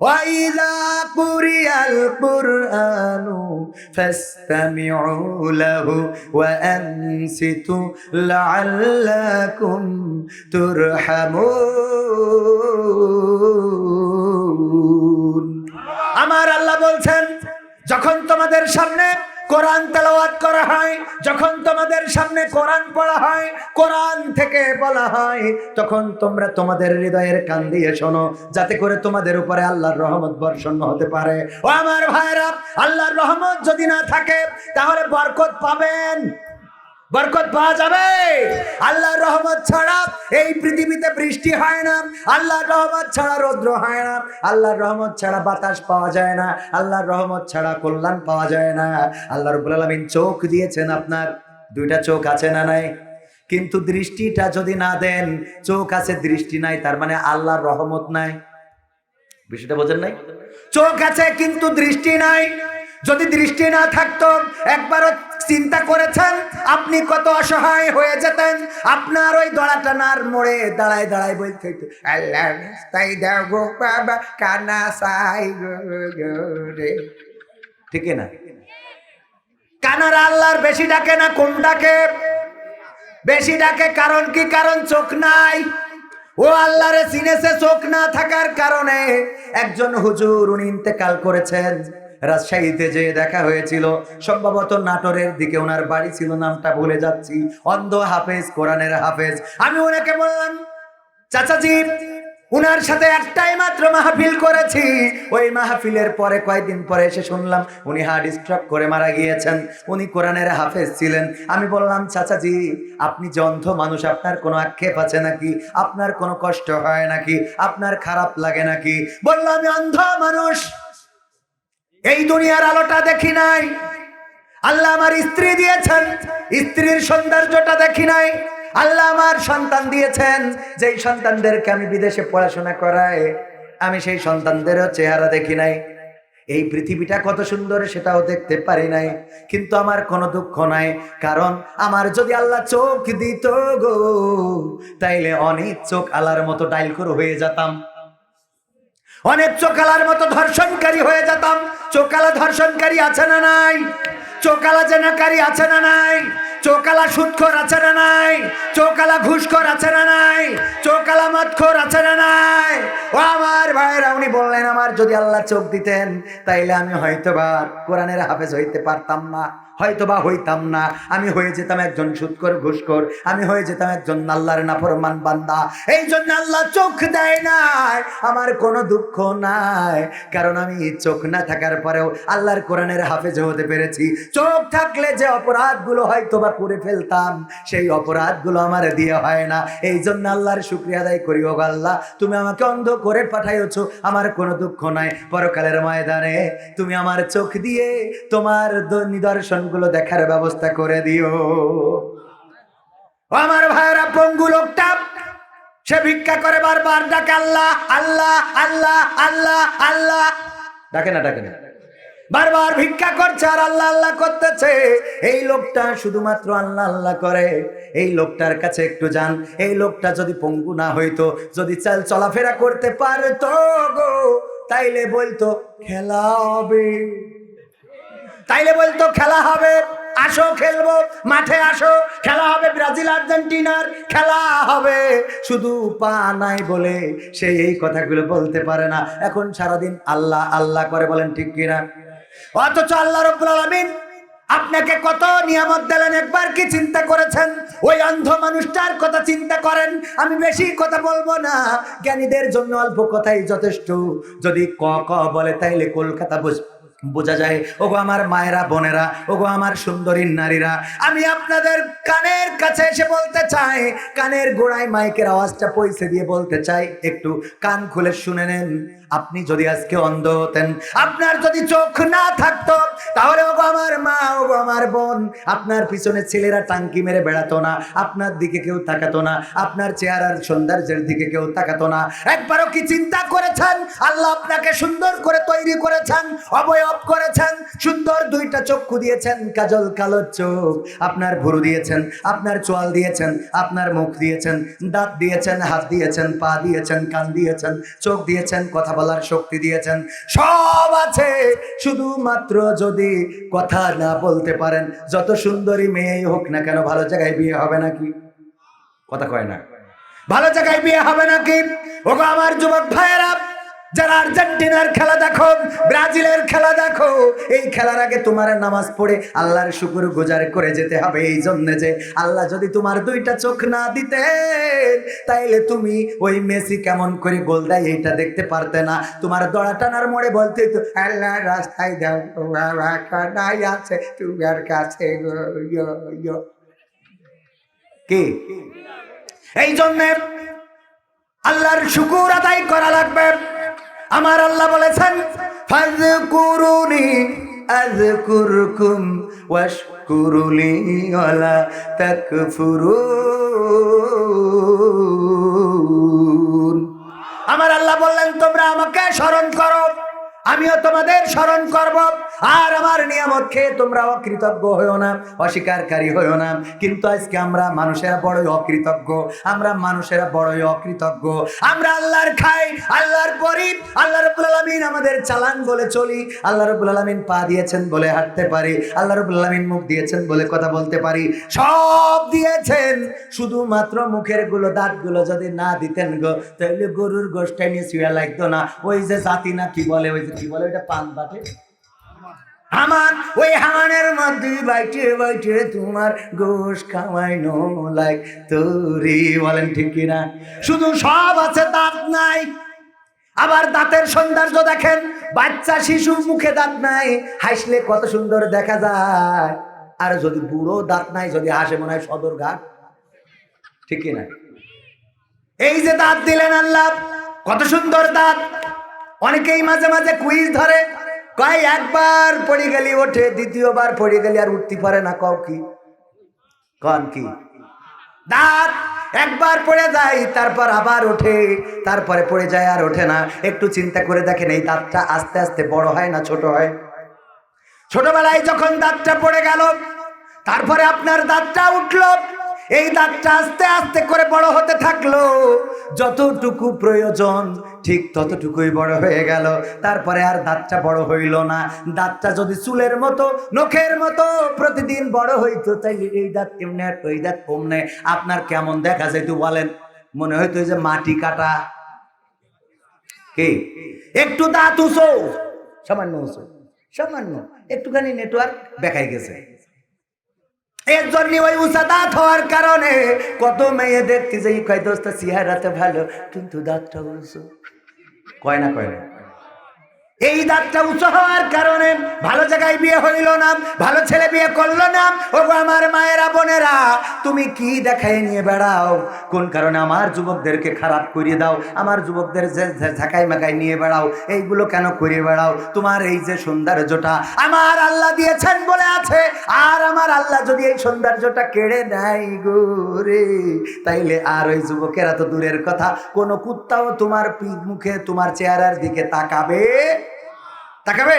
وإذا قرئ القرآن فاستمعوا له وأنصتوا لعلكم ترحمون আমার আল্লাহ বলছেন যখন তোমাদের সামনে কোরআন তেলাওয়াত করা হয়, যখন তোমাদের সামনে কোরআন পড়া হয়, কোরআন থেকে বলা হয়, তখন তোমরা তোমাদের হৃদয়ের কান দিয়ে শোনো, যাতে করে তোমাদের উপরে আল্লাহর রহমত বর্ষণ হতে পারে। ও আমার ভাইরা আল্লাহর রহমত যদি না থাকে, তাহলে বরকত পাবেন। বরকত পাওয়া যাবে। আল্লাহর রহমত ছাড়া এই পৃথিবীতে বৃষ্টি হয় না। আল্লাহর রহমত ছাড়া রৌদ্র হয় না। আল্লাহর রহমত ছাড়া বাতাস পাওয়া যায় না। আল্লাহর রহমত ছাড়া কল্যাণ পাওয়া যায় না। আল্লাহ রব্বুল আলামিন চোখ দিয়েছেন আপনার। দুইটা চোখ আছে না নাই? কিন্তু দৃষ্টিটা যদি না দেন, চোখ আছে, দৃষ্টি নাই, তার মানে আল্লাহর রহমত নাই। বিষয়টা বোঝেন নাই? চোখ আছে, কিন্তু দৃষ্টি নাই। যদি দৃষ্টি না থাকতো, একবারও চিন্তা করেছেন, আপনি কত অসহায় হয়ে যেতেন, আপনার ওই দড়া টানার মোড়ে দাঁড়ায় দাঁড়ায় বলতে তাই গো বাবা, কানা সাই ঠিক না? কানার আল্লাহর বেশি ডাকে না কোন ডাকে? বেশি ডাকে কারণ কি? কারণ চোখ নাই। ও আল্লাহরে চিনেছে, চোখ না থাকার কারণে একজন হুজুর উনি ইন্তেকাল করেছেন। রাজশাহীতে যে দেখা হয়েছিল, সম্ভবত নাটোরের দিকে ওনার বাড়ি ছিল, নামটা ভুলে যাচ্ছি। অন্ধ হাফেজ, কোরআনের হাফেজ। আমি ওনাকে বললাম, চাচাজি, উনার সাথে একটাই মাত্র মাহফিল করেছি। ওই মাহফিলের পরে কয়েকদিন পরে এসে শুনলাম, উনি হার্ট স্ট্রোক করে মারা গিয়েছেন। উনি কোরআনের হাফেজ ছিলেন। আমি বললাম, চাচাজি, আপনি যে অন্ধ মানুষ, আপনার কোনো আক্ষেপ আছে নাকি? আপনার কোনো কষ্ট হয় নাকি? আপনার খারাপ লাগে নাকি? বললাম আমি অন্ধ মানুষ। এই দুনিয়ার আলোটা দেখি নাই। আল্লাহ আমার স্ত্রী দিয়েছেন, স্ত্রীর সৌন্দর্যটা দেখি নাই। আল্লাহ আমার সন্তান দিয়েছেন, যেই সন্তানদেরকে আমি বিদেশে পড়াশোনা করাই, আমি সেই সন্তানদেরও চেহারা দেখি নাই। এই পৃথিবীটা কত সুন্দর সেটাও দেখতে পারি নাই। কিন্তু আমার কোনো দুঃখ নাই, কারণ আমার যদি আল্লাহ চোখ দিত গো, তাইলে অনেক চোখ আলার মতো ডাইল করে হয়ে যেতাম। অনেক চোকালার মতো ধর্ষণকারী হয়ে যেতাম। চোকালা ধর্ষণকারী আছে না নাই? চোকালা জেনাকারী আছে না নাই? চোকালা সুৎখর আছে না নাই? চোকালা ঘুষখোর আছে না নাই? চোকালা মদখোর আছে না নাই? ও আমার ভাইয়েরা, উনি বললেন, আমার যদি আল্লাহ চোখ দিতেন, তাইলে আমি হয়তোবা কোরআনের হাফেজ হইতে পারতাম না। হয়তোবা হইতাম না। আমি হয়ে যেতাম একজন সুৎকর ঘুষখোর। আমি হয়ে যেতাম একজন আল্লাহর নাফরমান বান্দা। এই জন্য আল্লাহ চোখ দেয় নাই। আমার কোনো দুঃখ নাই। কারণ আমি চোখ না থাকার পরেও আল্লাহর কোরআনের হাফেজ হতে পেরেছি। চোখ থাকলে যে অপরাধগুলো হয়তো বা করে ফেলতাম, সেই অপরাধগুলো আমার দিয়ে হয় না। এই জন্য আল্লাহর শুক্রিয়া আদায় করি ও আল্লাহ। তুমি আমাকে অন্ধ করে পাঠাইছ আমার কোনো দুঃখ নাই। পরকালের ময়দানে তুমি আমার চোখ দিয়ে তোমার দ- নিদর্শনগুলো দেখার ব্যবস্থা করে দিও। আমার ভাইয়েরা, পঙ্গু লোকটা, সে ভিক্ষা করে বারবার, ডাকে আল্লাহ আল্লাহ আল্লাহ আল্লাহ আল্লাহ। ডাকে না ডাকে না। বারবার ভিক্ষা করছে আর আল্লাহ আল্লাহ করতেছে। এই লোকটা শুধুমাত্র আল্লাহ আল্লাহ করে। এই লোকটার কাছে একটু যান। এই লোকটা যদি পঙ্গু না হইতো, যদি চাল, চলাফেরা করতে পারতো গো, তাইলে বলতো খেলা হবে তাইলে বলতো খেলা হবে, আসো খেলব, মাঠে আসো, খেলা হবে ব্রাজিল আর্জেন্টিনার, খেলা হবে। শুধু পা নাই বলে সে এই কথাগুলো বলতে পারে না। এখন সারাদিন আল্লাহ আল্লাহ করে বলেন, ঠিক কিনা? অথচ আল্লাহ রব্বুল আলামিন আপনাকে কত নিয়ামত দিলেন, একবার কি চিন্তা করেছেন? ওই অন্ধ মানুষটার কথা চিন্তা করেন। আমি বেশি কথা বলব না। জ্ঞানীদের জন্য অল্প কথাই যথেষ্ট। যদি ক ক বলে, তাইলে কলকাতা বুঝ বোঝা যায়, ওগো আমার মায়েরা, বোনেরা, ওগো আমার সুন্দরী নারীরা, আমি আপনাদের কানের কাছে এসে বলতে চাই। কানের গোড়ায় মাইকের আওয়াজটা পয়সে দিয়ে বলতে চাই, একটু কান খুলে শুনে নেন। আপনি যদি আজকে অন্ধ হতেন, আপনার যদি চোখ না থাকতো, তাহলে ওগো আমার মা, ওগো আমার বোন, আপনার পিছনে ছেলেরা টাঙ্কি মেরে বেড়াতো না, আপনার দিকে কেউ তাকাতো না, আপনার চেহারার সৌন্দর্যের দিকে কেউ তাকাতো না। একবারও কি চিন্তা করেছেন? আল্লাহ আপনাকে সুন্দর করে তৈরি করেছেন, অবয়ব করেছেন, সুন্দর দুইটা চক্ষু দিয়েছেন, কাজল কালো চোখ। আপনার ভুরু দিয়েছেন, আপনার চোয়াল দিয়েছেন, আপনার মুখ দিয়েছেন, দাঁত দিয়েছেন, হাত দিয়েছেন, পা দিয়েছেন, কান দিয়েছেন, চোখ দিয়েছেন, কথা বলার শক্তি দিয়েছেন। সব আছে, শুধুমাত্র যদি কথা না বলতে পারেন, যত সুন্দরী মেয়েই হোক না কেন, ভালো জায়গায় বিয়ে হবে নাকি? কথা কয় না। ভালো জায়গায় বিয়ে হবে নাকি? ওগো আমার যুবক ভাইয়েরা যারা আর্জেন্টিনার খেলা দেখো, ব্রাজিলের খেলা দেখো, এই খেলার আগে তোমার নামাজ পড়ে আল্লাহর শুকুর গুজার করে যেতে হবে। এই জন্য যে আল্লাহ যদি তোমার দুইটা চোখ না দিতে তাইলে তুমি ওই মেসি কেমন করে গোল দেয় এইটা দেখতে পারতে না। তোমার দড়া টানার মোড়ে বলতে তো আল্লাহ রাস্তায় আছে, তোমার কাছে। কি? এই জন্যে আল্লাহর শুকুর আদায় করা লাগবে। আমার আল্লাহ বলেছেন আমার আল্লাহ বললেন তোমরা আমাকে স্মরণ করো আমিও তোমাদের স্মরণ করব। আর আমার নিয়ামত খেয়ে তোমরা অকৃতজ্ঞ হইও না, অস্বীকারী হইও না। কিন্তু আজকে আমরা মানুষেরা বড়ই অকৃতজ্ঞ, আমরা মানুষেরা বড়ই অকৃতজ্ঞ। আমরা আল্লাহর খাই, আল্লাহর পরি আল্লাহ রব্বুল আলামিন আমাদের চালান বলে চলি, আল্লাহ রব্বুল আলামিন পা দিয়েছেন বলে হাঁটতে পারি, আল্লাহ রব্বুল আলামিন মুখ দিয়েছেন বলে কথা বলতে পারি। সব দিয়েছেন, শুধুমাত্র মুখেরগুলো, দাঁতগুলো যদি না দিতেন গো তাহলে গরুর গোষ্ঠটা নিয়ে শুয়ে লাগতো না। ওই যে জাতি না কি বলে, ওই যে কি বলে, ওইটা পান বাটে? আমার ওই হামানের মধ্যে বাইটে বাইটে তোমার গোশ খাওয়াই নো লাইক তোরি, বলেন ঠিক কিনা? শুধু সব আছে দাঁত নাই। আবার দাঁতের সৌন্দর্য দেখেন, বাচ্চা শিশু মুখে দাঁত নাই, হাসলে কত সুন্দর দেখা যায়। আর যদি বুড়ো দাঁত নাই, যদি হাসে মনে হয় সদর ঘাট, ঠিক কিনা? এই যে দাঁত দিলেন আল্লাহ, কত সুন্দর দাঁত। অনেকেই মাঝে মাঝে কুইজ ধরে কয়, একবার পড়ে গেলি ওঠে, দ্বিতীয়বার পড়ে গেলি আর উঠতে পারে না, কও কি? কন কি? দাঁত, একবার পড়ে যায়, তারপর আবার ওঠে, তারপরে পড়ে যায় আর ওঠে না। একটু চিন্তা করে দেখেন এই দাঁতটা আস্তে আস্তে বড় হয় না ছোট হয়? ছোটবেলায় যখন দাঁতটা পড়ে গেল, তারপরে আপনার দাঁতটা উঠল এই দাঁতটা আস্তে আস্তে করে বড় হতে থাকল। যতটুকু প্রয়োজন, ঠিক ততটুকুই বড় হয়ে গেল। তারপরে আর দাঁতটা বড় হইল না। দাঁতটা যদি চুলের মতো, নখের মতো প্রতিদিন বড় হইতো, তাইলে এই দাঁত এমনি আর, ওই দাঁত কমনে? আপনার কেমন দেখা যেত বলেন। মনে হইতো যে মাটি কাটা। কি? একটু দাঁত উঁচো। সামান্য উঁচু। সামান্য। একটুখানি নেটওয়ার্ক দেখাই গেছে। এর জন্য ওই উঁচা দাঁত হওয়ার কারণে কত মেয়ে দেখতে যে কয়, দোস্ত, চেহারাতে ভালো, কিন্তু দাঁতটা উঁচু। কয় না কয় না। এই দাঁতটা উঁচু হওয়ার কারণে ভালো জায়গায় বিয়ে হইল না, ভালো ছেলে বিয়ে করল না। ও আমার মায়েরা বোনেরা, তুমি কি দেখাই নিয়ে বেড়াও? কোন কারণে আমার যুবকদেরকে খারাপ করিয়ে দাও? আমার যুবকদের যে ঝাঁকাই মাকাই নিয়ে বেড়াও, এইগুলো কেন করে বেড়াও? তোমার এই যে সৌন্দর্যটা আমার আল্লাহ দিয়েছেন বলে আছে। আর আমার আল্লাহ যদি এই সৌন্দর্যটা কেড়ে নেয় গো রে, তাইলে আর ওই যুবকেরা তো দূরের কথা। কোনো কুত্তাও তোমার পি- মুখে, তোমার চেহারার দিকে তাকাবে তাকাবে